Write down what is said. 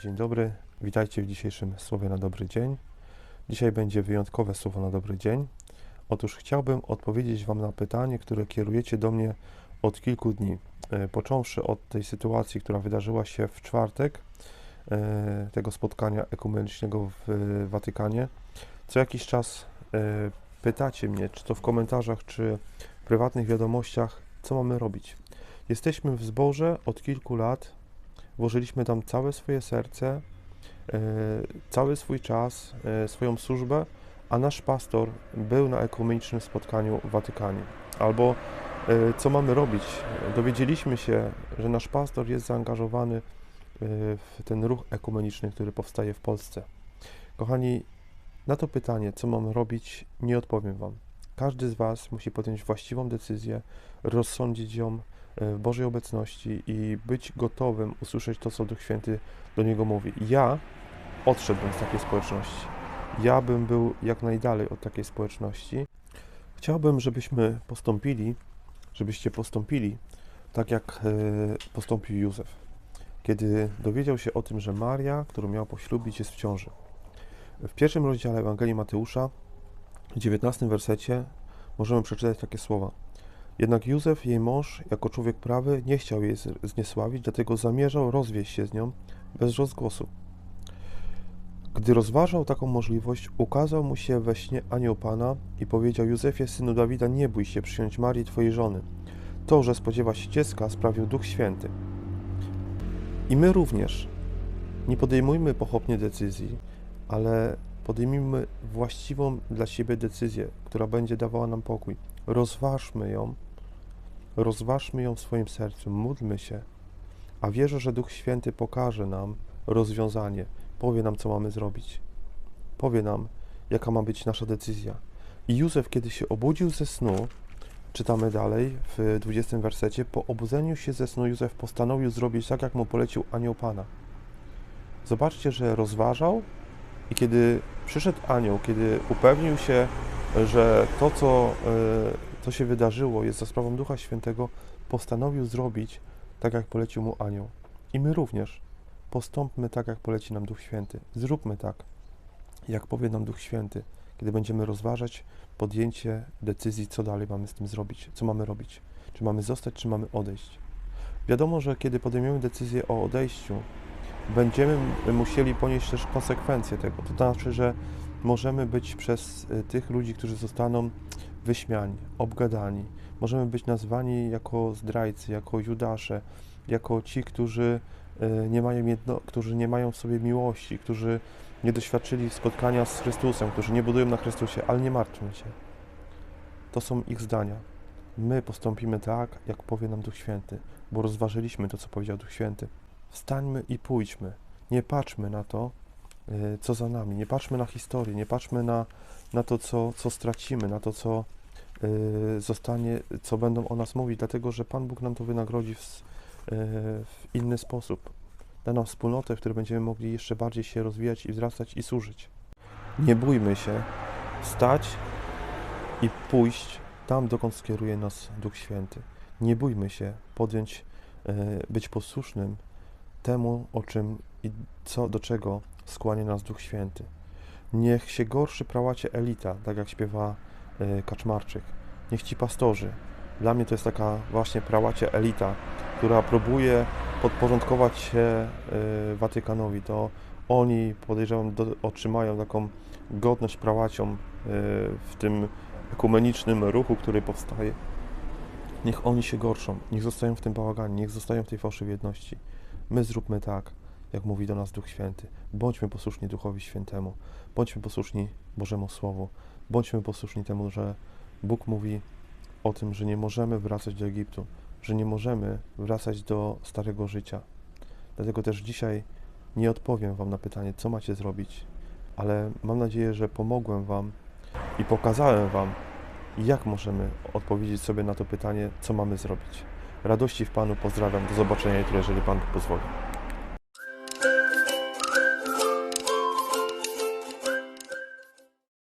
Dzień dobry, witajcie w dzisiejszym Słowie na dobry dzień. Dzisiaj będzie wyjątkowe słowo na dobry dzień. Otóż chciałbym odpowiedzieć Wam na pytanie, które kierujecie do mnie od kilku dni. E, Począwszy od tej sytuacji, która wydarzyła się w czwartek, e, tego spotkania ekumenicznego w Watykanie. Co jakiś czas e, pytacie mnie, czy to w komentarzach, czy w prywatnych wiadomościach, co mamy robić. Jesteśmy w zborze od kilku lat, włożyliśmy tam całe swoje serce, e, cały swój czas, e, swoją służbę, a nasz pastor był na ekumenicznym spotkaniu w Watykanie. Albo e, co mamy robić? Dowiedzieliśmy się, że nasz pastor jest zaangażowany w ten ruch ekumeniczny, który powstaje w Polsce. Kochani, na to pytanie, co mamy robić, nie odpowiem Wam. Każdy z Was musi podjąć właściwą decyzję, rozsądzić ją w Bożej obecności i być gotowym usłyszeć to, co Duch Święty do niego mówi. Ja odszedłbym z takiej społeczności. Ja bym był jak najdalej od takiej społeczności. Chciałbym, żebyśmy postąpili, żebyście postąpili tak, jak e, postąpił Józef, kiedy dowiedział się o tym, że Maria, którą miał poślubić, jest w ciąży. W pierwszym rozdziale Ewangelii Mateusza, w 19 wersecie, możemy przeczytać takie słowa. Jednak Józef, jej mąż, jako człowiek prawy, nie chciał jej zniesławić, dlatego zamierzał rozwieść się z nią bez rozgłosu. Gdy rozważał taką możliwość, ukazał mu się we śnie anioł Pana i powiedział Józefie, synu Dawida, nie bój się przyjąć Marii, twojej żony. To, że spodziewa się dziecka, sprawił Duch Święty. I my również nie podejmujmy pochopnie decyzji, ale podejmijmy właściwą dla siebie decyzję, która będzie dawała nam pokój. Rozważmy ją, rozważmy ją w swoim sercu, módlmy się, a wierzę, że Duch Święty pokaże nam rozwiązanie, powie nam, co mamy zrobić, powie nam, jaka ma być nasza decyzja. I Józef, kiedy się obudził ze snu, czytamy dalej w 20 wersecie, po obudzeniu się ze snu Józef postanowił zrobić tak, jak mu polecił anioł Pana. Zobaczcie, że rozważał i kiedy przyszedł anioł, kiedy upewnił się, że to, co, e, co się wydarzyło, jest za sprawą Ducha Świętego, postanowił zrobić tak, jak polecił mu anioł. I my również postąpmy tak, jak poleci nam Duch Święty. Zróbmy tak, jak powie nam Duch Święty, kiedy będziemy rozważać podjęcie decyzji, co dalej mamy z tym zrobić, co mamy robić. Czy mamy zostać, czy mamy odejść. Wiadomo, że kiedy podejmiemy decyzję o odejściu, będziemy musieli ponieść też konsekwencje tego. To znaczy, że możemy być przez y, tych ludzi, którzy zostaną wyśmiani, obgadani. Możemy być nazwani jako zdrajcy, jako judasze, jako ci, którzy y, nie mają, jedno, którzy nie mają w sobie miłości, którzy nie doświadczyli spotkania z Chrystusem, którzy nie budują na Chrystusie, ale nie martwmy się. To są ich zdania. My postąpimy tak, jak powie nam Duch Święty, bo rozważyliśmy to, co powiedział Duch Święty. Wstańmy i pójdźmy. Nie patrzmy na to, co za nami. Nie patrzmy na historię, nie patrzmy na, na to, co, co stracimy, na to, co y, zostanie, co będą o nas mówić, dlatego że Pan Bóg nam to wynagrodzi w, y, w inny sposób. Da nam wspólnotę, w której będziemy mogli jeszcze bardziej się rozwijać i wzrastać i służyć. Nie bójmy się wstać i pójść tam, dokąd skieruje nas Duch Święty. Nie bójmy się podjąć, być posłusznym temu, o czym i co, do czego skłania nas Duch Święty. Niech się gorszy prałacie elita, tak jak śpiewa y, Kaczmarczyk. Niech ci pastorzy. Dla mnie to jest taka właśnie prałacie elita, która próbuje podporządkować się y, Watykanowi. To oni, podejrzewam, do, otrzymają taką godność prałacią y, w tym ekumenicznym ruchu, który powstaje. Niech oni się gorszą, niech zostają w tym bałaganie, niech zostają w tej fałszywej jedności. My zróbmy tak, jak mówi do nas Duch Święty. Bądźmy posłuszni Duchowi Świętemu, bądźmy posłuszni Bożemu Słowu, bądźmy posłuszni temu, że Bóg mówi o tym, że nie możemy wracać do Egiptu, że nie możemy wracać do starego życia. Dlatego też dzisiaj nie odpowiem Wam na pytanie, co macie zrobić, ale mam nadzieję, że pomogłem Wam i pokazałem Wam, jak możemy odpowiedzieć sobie na to pytanie, co mamy zrobić. Radości w Panu, pozdrawiam, do zobaczenia jutro, jeżeli Pan pozwoli.